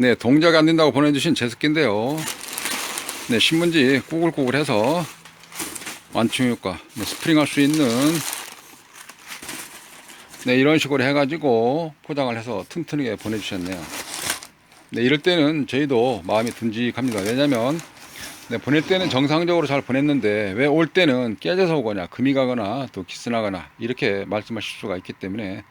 네, 동작이 안 된다고 보내주신 제습기인데요. 네, 신문지 꾸글꾸글해서 완충 효과, 네, 스프링 할 수 있는 네, 이런 식으로 해가지고 포장을 해서 튼튼하게 보내주셨네요. 네, 이럴 때는 저희도 마음이 듬직합니다. 왜냐면 네, 보낼 때는 정상적으로 잘 보냈는데 왜 올 때는 깨져서 오거나 금이 가거나 또 기스나거나 이렇게 말씀하실 수가 있기 때문에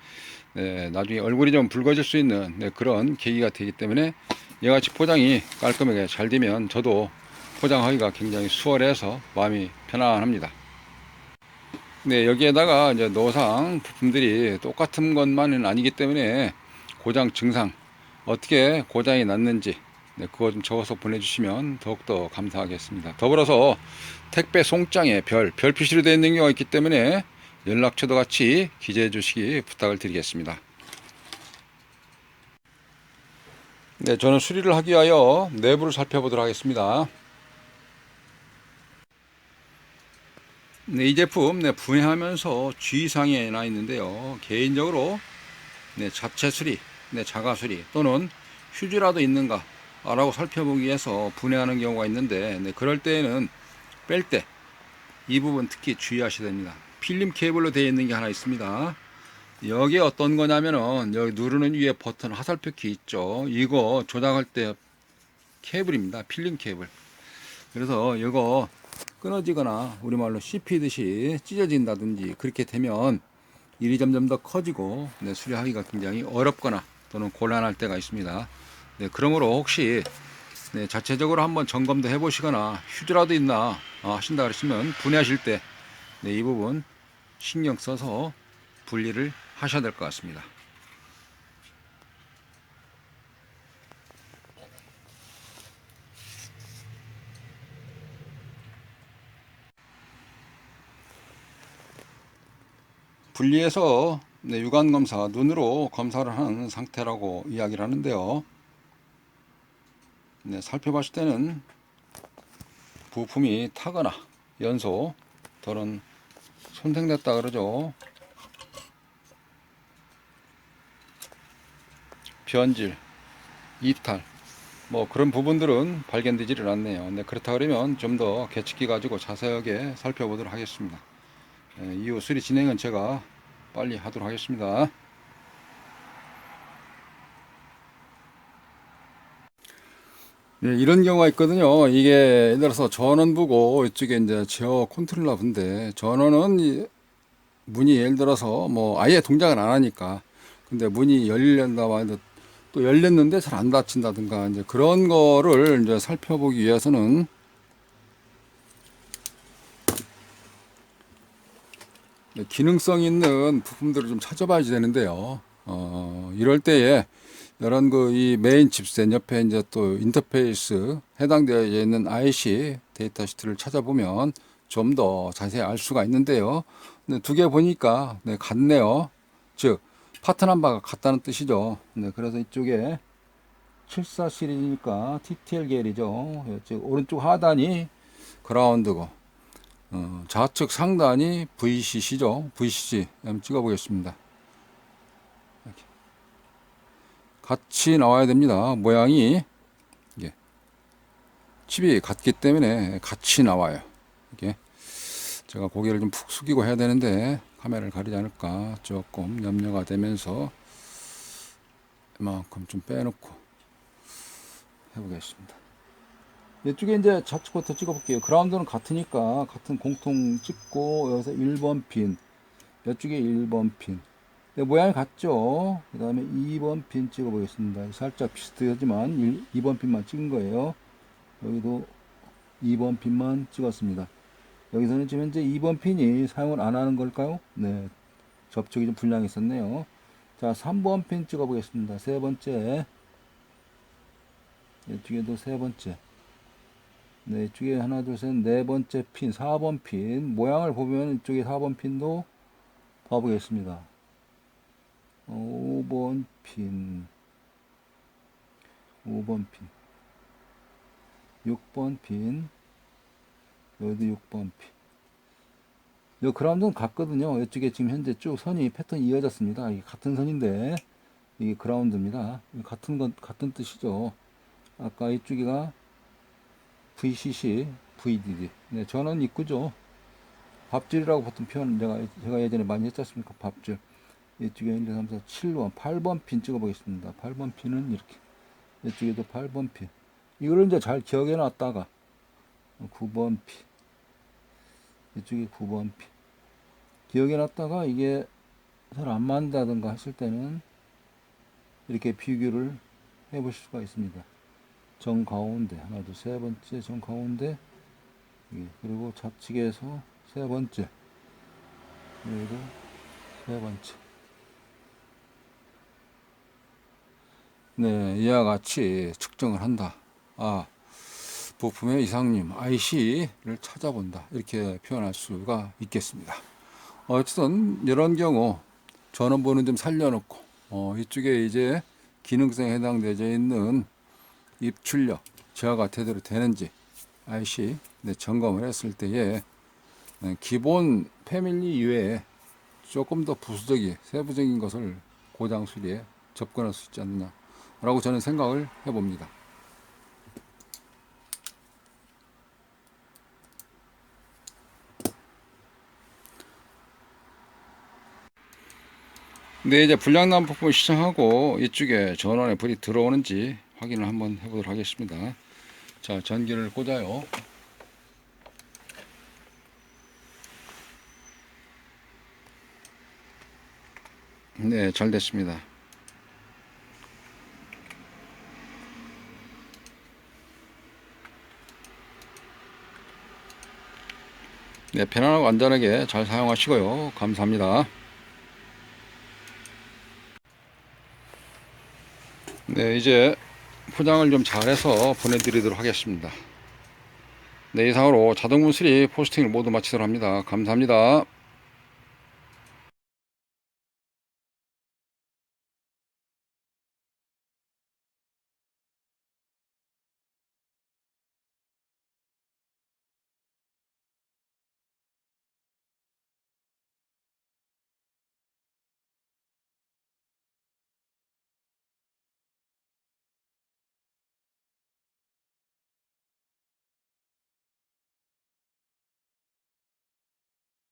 네, 나중에 얼굴이 좀 붉어질 수 있는 네, 그런 계기가 되기 때문에 이같이 포장이 깔끔하게 잘 되면 저도 포장하기가 굉장히 수월해서 마음이 편안합니다. 네, 여기에다가 이제 노상 부품들이 똑같은 것만은 아니기 때문에 고장 증상 어떻게 고장이 났는지 네, 그거 좀 적어서 보내주시면 더욱더 감사하겠습니다. 더불어서 택배 송장에 별, 별 표시로 되어 있는 경우가 있기 때문에 연락처도 같이 기재해 주시기 부탁을 드리겠습니다. 네, 저는 수리를 하기 위하여 내부를 살펴보도록 하겠습니다. 네, 이 제품 네, 분해하면서 G상에 나 있는데요. 개인적으로 네, 자체 수리, 네, 자가 수리 또는 휴지라도 있는가 라고 살펴보기 위해서 분해하는 경우가 있는데 네, 그럴 때에는 뺄 때 이 부분 특히 주의하셔야 됩니다. 필름 케이블로 되어 있는 게 하나 있습니다. 여기 어떤 거냐면은 여기 누르는 위에 버튼 화살표 키 있죠. 이거 조작할 때 케이블입니다. 필름 케이블. 그래서 이거 끊어지거나 우리말로 씹히듯이 찢어진다든지 그렇게 되면 일이 점점 더 커지고 네, 수리하기가 굉장히 어렵거나 또는 곤란할 때가 있습니다. 네, 그러므로 혹시 네, 자체적으로 한번 점검도 해보시거나 휴지라도 있나 아, 하신다 그러시면 분해하실 때 네, 이 부분 신경 써서 분리를 하셔야 될 것 같습니다. 분리해서 네, 유관 검사 눈으로 검사를 하는 상태라고 이야기를 하는데요. 네, 살펴봤을 때는 부품이 타거나 연소 또는 손상됐다 그러죠. 변질, 이탈, 뭐 그런 부분들은 발견되지를 않네요. 네, 그렇다 그러면 좀더 계측기 가지고 자세하게 살펴보도록 하겠습니다. 네, 이후 수리 진행은 제가 빨리 하도록 하겠습니다. 네, 이런 경우가 있거든요. 이게 예를 들어서 전원 부고 이쪽에 이제 제어 컨트롤러 분데 전원은 이 문이 예를 들어서 뭐 아예 동작을 안 하니까 근데 문이 열린다 말도 또 열렸는데 잘 안 닫힌다든가 이제 그런 거를 이제 살펴보기 위해서는 네, 기능성 있는 부품들을 좀 찾아봐야 되는데요. 어, 이럴 때에 이런 그 이 메인 칩셋 옆에 이제 또 인터페이스 해당되어 있는 IC 데이터 시트를 찾아보면 좀 더 자세히 알 수가 있는데요. 두개 보니까 네, 같네요. 즉 파트 넘버가 같다는 뜻이죠. 네, 그래서 이쪽에 74 시리즈니까 TTL 계열이죠. 즉 오른쪽 하단이 그라운드고 어, 좌측 상단이 VCC죠. VCC 한번 찍어보겠습니다. 이렇게. 같이 나와야 됩니다. 모양이 이게 칩이 같기 때문에 같이 나와요. 이게 제가 고개를 좀 푹 숙이고 해야 되는데 카메라를 가리지 않을까 조금 염려가 되면서 이만큼 좀 빼놓고 해보겠습니다. 이쪽에 이제 좌측부터 찍어볼게요. 그라운드는 같으니까 같은 공통 찍고 여기서 1번 핀, 이쪽에 1번 핀. 네, 모양이 같죠? 그 다음에 2번 핀 찍어 보겠습니다. 살짝 비슷하지만 1, 2번 핀만 찍은 거예요. 여기도 2번 핀만 찍었습니다. 여기서는 지금 현재 2번 핀이 사용을 안 하는 걸까요? 네. 접촉이 좀 불량이 있었네요. 자, 3번 핀 찍어 보겠습니다. 세 번째. 이쪽에도 세 번째. 네, 이쪽에 하나, 둘, 셋, 네 번째 핀, 4번 핀. 모양을 보면 이쪽에 4번 핀도 봐보겠습니다. 5번 핀. 5번 핀. 6번 핀. 여기도 6번 핀. 요 그라운드는 같거든요. 이쪽에 지금 현재 쭉 선이 패턴이 이어졌습니다. 이게 같은 선인데 이게 그라운드입니다. 같은 건 같은 뜻이죠. 아까 이쪽이가 VCC, VDD. 네, 저는 입구죠. 밥줄이라고 보통 표현 제가 제가 예전에 많이 했지 않습니까? 밥줄. 이쪽에 1, 2, 3, 4, 7번, 8번 핀 찍어 보겠습니다. 8번 핀은 이렇게. 이쪽에도 8번 핀. 이거를 이제 잘 기억해 놨다가 9번 핀. 이쪽에 9번 핀. 기억해 놨다가 이게 잘 안 맞는다든가 했을 때는 이렇게 비교를 해 보실 수가 있습니다. 정 가운데 하나 둘 세 번째 정 가운데 여기, 그리고 좌측에서 세 번째 그리고 세 번째 네 이와 같이 측정을 한다. 아 부품의 이상님 IC를 찾아본다. 이렇게 표현할 수가 있겠습니다. 어쨌든 이런 경우 전원번호 좀 살려놓고 어, 이쪽에 이제 기능성에 해당되어 있는 입출력 저하가 제대로 되는지 IC 네, 점검을 했을 때에 네, 기본 패밀리 이외에 조금 더 부수적인 세부적인 것을 고장 수리에 접근할 수 있지 않느냐 라고 저는 생각을 해봅니다. 네, 이제 불량난 부품 시청하고 이쪽에 전원에 불이 들어오는지 확인을 한번 해보도록 하겠습니다. 자, 전기를 꽂아요. 네, 잘 됐습니다. 네, 편안하고 안전하게 잘 사용하시고요. 감사합니다. 네, 이제 포장을 좀 잘해서 보내드리도록 하겠습니다. 네, 이상으로 자동문 수리 포스팅을 모두 마치도록 합니다. 감사합니다.